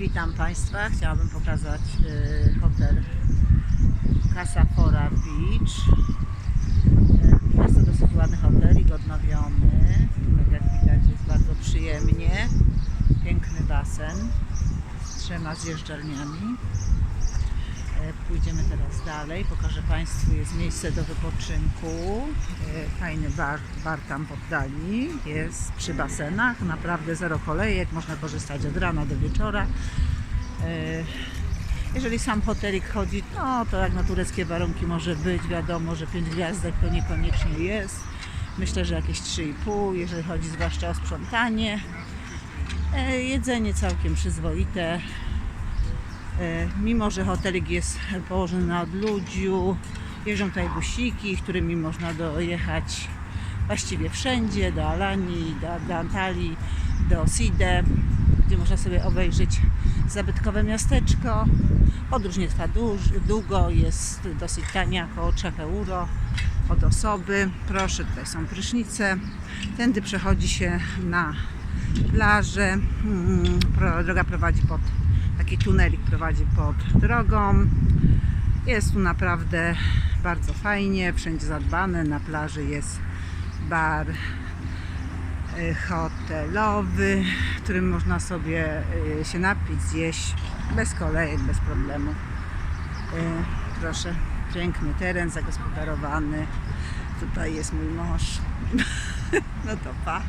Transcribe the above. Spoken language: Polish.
Witam Państwa. Chciałabym pokazać y, hotel Casa Fora Beach. Y, Jest to dosyć ładny hotelik, odnowiony. Tak jak widać jest bardzo przyjemnie. Piękny basen z trzema zjeżdżalniami. Pójdziemy teraz dalej. Pokażę Państwu, jest miejsce do wypoczynku. Y, Fajny bar, bar tam w oddali. Jest przy basenach. Naprawdę zero kolejek. Można korzystać od rana do wieczora. Y, Jeżeli sam hotelik chodzi, no to jak na tureckie warunki może być. Wiadomo, że 5 gwiazdek to niekoniecznie jest. Myślę, że jakieś 3,5, jeżeli chodzi zwłaszcza o sprzątanie. E, Jedzenie całkiem przyzwoite. E, Mimo, że hotelik jest położony na odludziu, jeżdżą tutaj busiki, którymi można dojechać właściwie wszędzie, do Alanii, do, do Antalii, do Side, gdzie można sobie obejrzeć zabytkowe miasteczko. Podróż nie trwa długo, jest dosyć tania, około 3 euro od osoby. Proszę, tutaj są prysznice. Tędy przechodzi się na plażę. Mm, Droga prowadzi pod taki tunelik prowadzi pod drogą. Jest tu naprawdę bardzo fajnie, wszędzie zadbane. Na plaży jest bar y, hotelowy, w którym można sobie y, się napić, zjeść bez kolejek, bez problemu. Y, Proszę, piękny teren zagospodarowany. Tutaj jest mój mąż. No to pa.